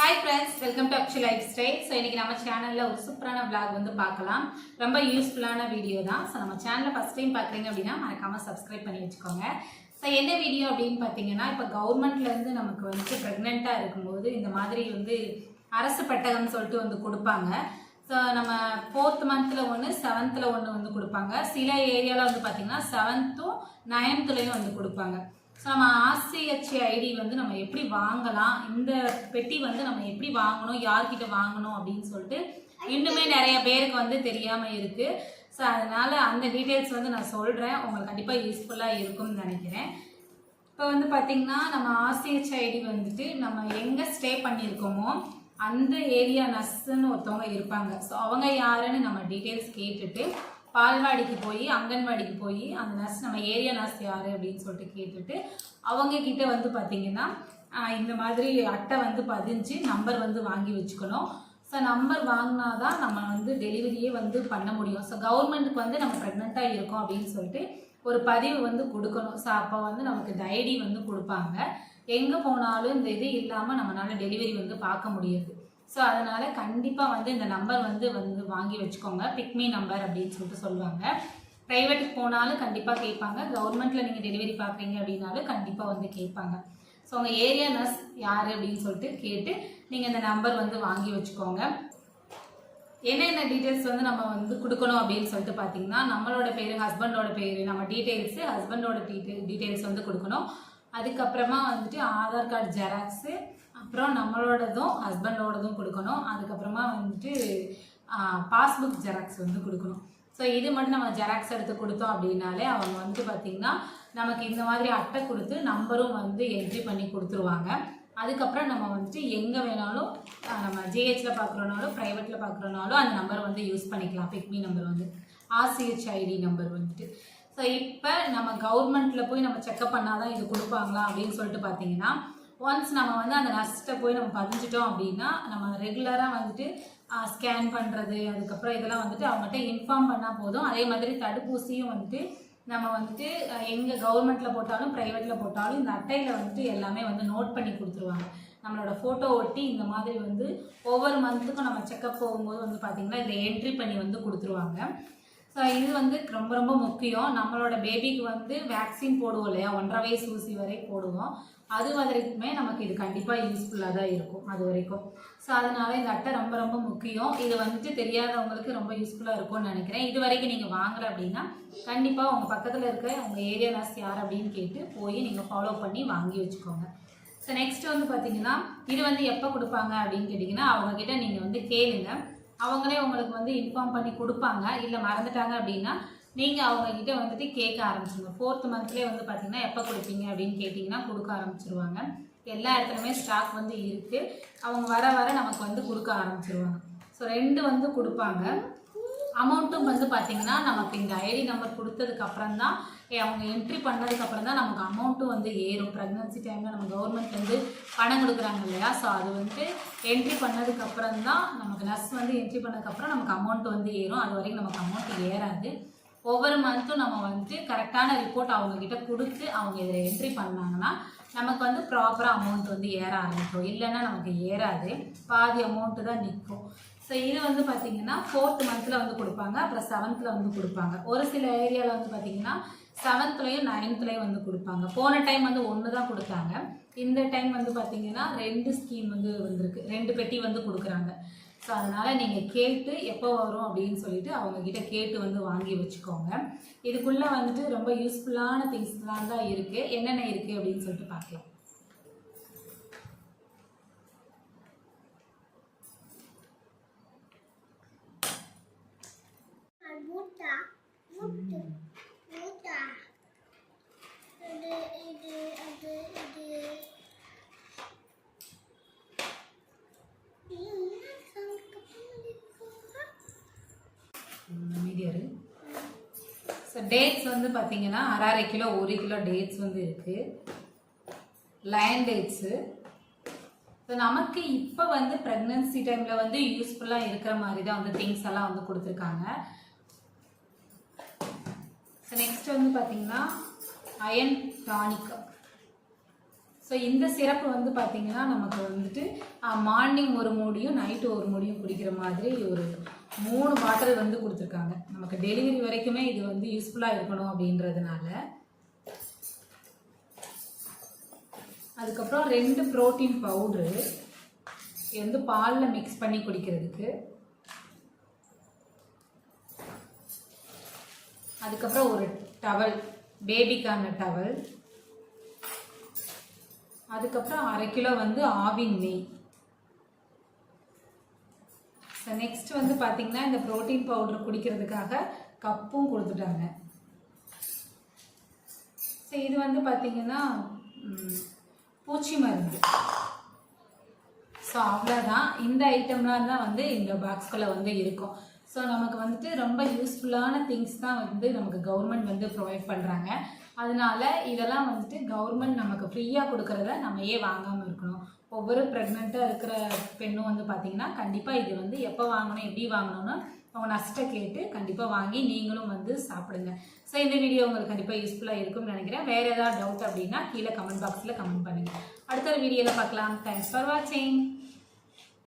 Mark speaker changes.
Speaker 1: Hi friends welcome to Akshu life style so இன்னைக்கு நம்ம சேனலில் ஒரு சூப்பரான vlog வந்து பார்க்கலாம். ரொம்ப யூஸ்ஃபுல்லான வீடியோ தான். ஸோ நம்ம சேனலில் ஃபஸ்ட் டைம் பார்க்குறீங்க அப்படின்னா மறக்காமல் சப்ஸ்கிரைப் பண்ணி வச்சுக்கோங்க. ஸோ என்ன வீடியோ அப்படின்னு பார்த்தீங்கன்னா இப்போ கவர்மெண்ட்லேருந்து நமக்கு வந்து ப்ரெக்னெண்ட்டாக இருக்கும்போது இந்த மாதிரி வந்து அரசு பட்டகம்னு சொல்லிட்டு வந்து கொடுப்பாங்க. ஸோ நம்ம ஃபோர்த் மந்த்தில் ஒன்று செவன்த்தில் ஒன்று வந்து கொடுப்பாங்க. சில ஏரியாவில் வந்து பார்த்தீங்கன்னா செவன்த்தும் நைன்த்துலேயும் வந்து கொடுப்பாங்க. ஸோ நம்ம ஆர்சிஹெச் ஐடி வந்து நம்ம எப்படி வாங்கலாம்? இந்த பெட்டி வந்து நம்ம எப்படி வாங்கணும்? யார்கிட்ட வாங்கணும்? அப்படின்னு சொல்லிட்டு இன்னுமே நிறைய பேருக்கு வந்து தெரியாமல் இருக்குது ஸோ அதனால் அந்த டீட்டெயில்ஸ் வந்து நான் சொல்கிறேன் உங்களுக்கு கண்டிப்பாக யூஸ்ஃபுல்லாக இருக்கும்னு நினைக்கிறேன். இப்போ வந்து பார்த்திங்கன்னா நம்ம ஆர்சிஹெச் ஐடி வந்துட்டு நம்ம எங்கே ஸ்டே பண்ணியிருக்கோமோ அந்த ஏரியா நர்ஸுன்னு ஒருத்தவங்க இருப்பாங்க. ஸோ அவங்க யாருன்னு நம்ம டீட்டெயில்ஸ் கேட்டுட்டு பால்வாடிக்கு போய் அங்கன்வாடிக்கு போய் அந்த நர்ஸ் நம்ம ஏரியா நர்ஸ் யார் அப்படின்னு சொல்லிட்டு கேட்டுட்டு அவங்க கிட்ட வந்து பார்த்திங்கன்னா இந்த மாதிரி அட்டை வந்து பதிஞ்சு நம்பர் வந்து வாங்கி வச்சுக்கணும். ஸோ நம்பர் வாங்கினா தான் நம்ம வந்து டெலிவரியே வந்து பண்ண முடியும். ஸோ கவர்மெண்ட்டுக்கு வந்து நம்ம ப்ரெக்னெண்ட்டாக இருக்கோம் அப்படின்னு சொல்லிட்டு ஒரு பதிவு வந்து கொடுக்கணும். ஸோ அப்போ வந்து நமக்கு இந்த ஐடி வந்து கொடுப்பாங்க. எங்கே போனாலும் இந்த இது இல்லாமல் நம்மளால டெலிவரி வந்து பார்க்க முடியாது. ஸோ அதனால் கண்டிப்பாக வந்து இந்த நம்பர் வந்து வந்து வாங்கி வச்சுக்கோங்க. பிக்மி நம்பர் அப்படின்னு சொல்லிட்டு சொல்லுவாங்க. ப்ரைவேட்டுக்கு போனாலும் கண்டிப்பாக கேட்பாங்க. கவர்மெண்ட்டில் நீங்கள் டெலிவரி பார்க்குறீங்க அப்படின்னாலும் கண்டிப்பாக வந்து கேட்பாங்க. ஸோ உங்கள் ஏரியா நர்ஸ் யார் அப்படின்னு சொல்லிட்டு கேட்டு நீங்கள் இந்த நம்பர் வந்து வாங்கி வச்சுக்கோங்க. என்னென்ன டீட்டெயில்ஸ் வந்து நம்ம வந்து கொடுக்கணும் அப்படின்னு சொல்லிட்டு பார்த்தீங்கன்னா நம்மளோட பேர் ஹஸ்பண்டோட பேர் நம்ம டீட்டெயில்ஸு ஹஸ்பண்டோட டீட்டெயில் டீட்டெயில்ஸ் வந்து கொடுக்கணும். அதுக்கப்புறமா வந்துட்டு ஆதார் கார்டு ஜெராக்ஸு அப்புறம் நம்மளோடதும் ஹஸ்பண்டோடதும் கொடுக்கணும். அதுக்கப்புறமா வந்துட்டு பாஸ்புக் ஜெராக்ஸ் வந்து கொடுக்கணும். ஸோ இது மட்டும் நம்ம ஜெராக்ஸ் எடுத்து கொடுத்தோம் அப்படின்னாலே அவங்க வந்து பார்த்திங்கன்னா நமக்கு இந்த மாதிரி அட்டை கொடுத்து நம்பரும் வந்து என்ட்ரி பண்ணி கொடுத்துருவாங்க. அதுக்கப்புறம் நம்ம வந்துட்டு எங்கே வேணாலும் நம்ம ஜிஹெச்சில் பார்க்குறோனாலும் ப்ரைவேட்டில் பார்க்குறோனாலும் அந்த நம்பர் வந்து யூஸ் பண்ணிக்கலாம். பிக்மி நம்பர் வந்து. ஆர்சிஹெச் ஐடி நம்பர் வந்துட்டு. ஸோ இப்போ நம்ம கவர்மெண்ட்டில் போய் நம்ம செக்அப் பண்ணாதான் இது கொடுப்பாங்களா அப்படின்னு சொல்லிட்டு பார்த்தீங்கன்னா ஒன்ஸ் நம்ம வந்து அந்த நர்ஸ்ட்டை போய் நம்ம பதிஞ்சிட்டோம் அப்படின்னா நம்ம ரெகுலராக வந்துட்டு ஸ்கேன் பண்ணுறது அதுக்கப்புறம் இதெல்லாம் வந்துட்டு அவங்ககிட்ட இன்ஃபார்ம் பண்ணால் போதும். அதே மாதிரி தடுப்பூசியும் வந்துட்டு நம்ம வந்துட்டு எங்கே கவர்மெண்ட்டில் போட்டாலும் ப்ரைவேட்டில் போட்டாலும் இந்த அட்டையில் வந்துட்டு எல்லாமே வந்து நோட் பண்ணி கொடுத்துருவாங்க. நம்மளோட ஃபோட்டோ ஒட்டி இந்த மாதிரி வந்து ஒவ்வொரு மந்த்துக்கும் நம்ம செக்கப் போகும்போது வந்து பார்த்திங்கன்னா இதை என்ட்ரி பண்ணி வந்து கொடுத்துருவாங்க. ஸோ இது வந்து ரொம்ப ரொம்ப முக்கியம். நம்மளோட பேபிக்கு வந்து வேக்சின் போடுவோம் இல்லையா? ஒன்றரை வயசு ஊசி வரை போடுவோம். அது வரைக்குமே நமக்கு இது கண்டிப்பாக யூஸ்ஃபுல்லாக தான் இருக்கும் அது வரைக்கும். ஸோ அதனால இந்த அட்டை ரொம்ப ரொம்ப முக்கியம். இது வந்துட்டு தெரியாதவங்களுக்கு ரொம்ப யூஸ்ஃபுல்லாக இருக்கும்னு நினைக்கிறேன். இது வரைக்கும் நீங்கள் வாங்கல அப்படின்னா கண்டிப்பாக உங்கள் பக்கத்தில் இருக்க உங்கள் ஏரியா நர்ஸ் யார் அப்படின்னு கேட்டு போய் நீங்கள் ஃபாலோ பண்ணி வாங்கி வச்சுக்கோங்க. ஸோ நெக்ஸ்ட் வந்து பார்த்தீங்கன்னா இது வந்து எப்போ கொடுப்பாங்க அப்படின்னு கேட்டிங்கன்னா அவங்கக்கிட்ட நீங்கள் வந்து கேளுங்க. அவங்களே உங்களுக்கு வந்து இன்ஃபார்ம் பண்ணி கொடுப்பாங்க. இல்லை மறந்துட்டாங்க அப்படின்னா நீங்கள் அவங்கக்கிட்ட வந்துட்டு கேட்க ஆரம்பிச்சிருங்க. ஃபோர்த் மந்த்லேயே வந்து பார்த்தீங்கன்னா எப்போ கொடுப்பீங்க அப்படின்னு கேட்டிங்கன்னா கொடுக்க ஆரம்பிச்சிருவாங்க. எல்லா இடத்துலையுமே ஸ்டாக் வந்து இருக்குது அவங்க வர வர நமக்கு வந்து கொடுக்க ஆரம்பிச்சிருவாங்க. ஸோ ரெண்டு வந்து கொடுப்பாங்க. அமௌண்ட்டும் வந்து பார்த்தீங்கன்னா நமக்கு இந்த ஐடி நம்பர் கொடுத்ததுக்கப்புறம் தான் அவங்க என்ட்ரி பண்ணதுக்கப்புறம் தான் நமக்கு அமௌண்ட்டும் வந்து ஏறும். ப்ரெக்னன்சி டைமில் நம்ம கவர்மெண்ட்லேருந்து பணம் கொடுக்குறாங்க இல்லையா? ஸோ அது வந்து என்ட்ரி பண்ணதுக்கப்புறம் தான் நமக்கு நர்ஸ் வந்து என்ட்ரி பண்ணதுக்கப்புறம் நமக்கு அமௌண்ட் வந்து ஏறும். அது வரைக்கும் நமக்கு அமௌண்ட் ஏறாது. ஒவ்வொரு மந்த்தும் நம்ம வந்து கரெக்டான ரிப்போர்ட் அவங்கக்கிட்ட கொடுத்து அவங்க இதில் என்ட்ரி பண்ணாங்கன்னா நமக்கு வந்து ப்ராப்பராக அமௌண்ட் வந்து ஏற ஆரம்பிக்கும். இல்லைன்னா நமக்கு ஏறாது. பாதி அமௌண்ட்டு தான் நிற்கும் ஸோ இது வந்து பார்த்தீங்கன்னா ஃபோர்த் மந்தில் வந்து கொடுப்பாங்க. அப்புறம் செவன்த்தில் வந்து கொடுப்பாங்க. ஒரு சில ஏரியாவில் வந்து பார்த்தீங்கன்னா செவன்த்லேயும் நைன்த்லேயும் வந்து கொடுப்பாங்க. போன டைம் வந்து ஒன்று தான் கொடுத்தாங்க. இந்த டைம் வந்து பார்த்தீங்கன்னா ரெண்டு ஸ்கீம் வந்து வந்திருக்கு. ரெண்டு பெட்டி வந்து கொடுக்குறாங்க. ஸோ அதனால் நீங்கள் கேட்டு எப்போ வரும் அப்படின்னு சொல்லிட்டு அவங்கக்கிட்ட கேட்டு வந்து வாங்கி வச்சுக்கோங்க. இதுக்குள்ளே வந்துட்டு ரொம்ப யூஸ்ஃபுல்லான திங்ஸ்லாம் தான் இருக்குது என்னென்ன இருக்குது அப்படின்னு சொல்லிட்டு பார்க்கலாம்.
Speaker 2: முட்டா முட்டு முட்டா இது இது அது இது என்ன
Speaker 1: மீடியரு ஸோ டேட்ஸ் வந்து பார்த்தீங்கன்னா அரை கிலோ ஒரு கிலோ டேட்ஸ் வந்து இருக்குது லயன் டேட்ஸு ஸோ நமக்கு இப்போ வந்து ப்ரெக்னன்சி டைமில் வந்து யூஸ்ஃபுல்லாக இருக்கிற மாதிரி தான் வந்து திங்ஸ் எல்லாம் வந்து கொடுத்துருக்காங்க. ஸோ நெக்ஸ்ட் வந்து பார்த்தீங்கன்னா அயன் டானிக் ஸோ இந்த சிறப்பு வந்து பார்த்தீங்கன்னா நமக்கு வந்துட்டு மார்னிங் ஒரு மூடியும் நைட்டு ஒரு மூடியும் குடிக்கிற மாதிரி ஒரு மூணு பாட்டில் வந்து கொடுத்துருக்காங்க. நமக்கு டெலிவரி வரைக்குமே இது வந்து யூஸ்ஃபுல்லாக இருக்கணும் அப்படின்றதுனால. அதுக்கப்புறம் ரெண்டு புரோட்டீன் பவுட்ரு இது வந்து பாலில் மிக்ஸ் பண்ணி குடிக்கிறதுக்கு. அதுக்கப்புறம் ஒரு டவல் பேபிக்கான டவல் அதுக்கப்புறம் அரை கிலோ வந்து ஆவின் நெய். ஸோ நெக்ஸ்ட் வந்து பார்த்தீங்கன்னா இந்த ப்ரோட்டீன் பவுடர் குடிக்கிறதுக்காக கப்பும் கொடுத்துட்டாங்க. ஸோ இது வந்து பார்த்தீங்கன்னா பூச்சி மருந்து. ஸோ அவ்வளோதான் இந்த ஐட்டம்லாம் தான் வந்து இந்த பாக்ஸ்குள்ளே வந்து இருக்கும். ஸோ நமக்கு வந்துட்டு ரொம்ப யூஸ்ஃபுல்லான திங்ஸ் தான் வந்து நமக்கு கவர்மெண்ட் வந்து ப்ரொவைட் பண்ணுறாங்க அதனால இதெல்லாம் வந்துட்டு கவர்மெண்ட் நமக்கு ஃப்ரீயாக கொடுக்கறத நம்ம ஏன் வாங்காமல் இருக்கணும்? ஒவ்வொரு ப்ரெக்னெண்ட்டாக இருக்கிற பெண்ணும் வந்து பார்த்தீங்கன்னா கண்டிப்பாக இது வந்து எப்போ வாங்கணும் எப்படி வாங்கணும்னு அவங்க நஷ்ட கேட்டு கண்டிப்பாக வாங்கி நீங்களும் வந்து சாப்பிடுங்க. ஸோ இந்த வீடியோ உங்களுக்கு கண்டிப்பாக யூஸ்ஃபுல்லாக இருக்கும்னு நினைக்கிறேன். வேறு ஏதாவது டவுட் அப்படின்னா கீழே கமெண்ட் பாக்ஸில் கமெண்ட் பண்ணுங்கள் அடுத்த ஒரு வீடியோவில் பார்க்கலாம். தேங்க்ஸ் ஃபார் வாட்சிங்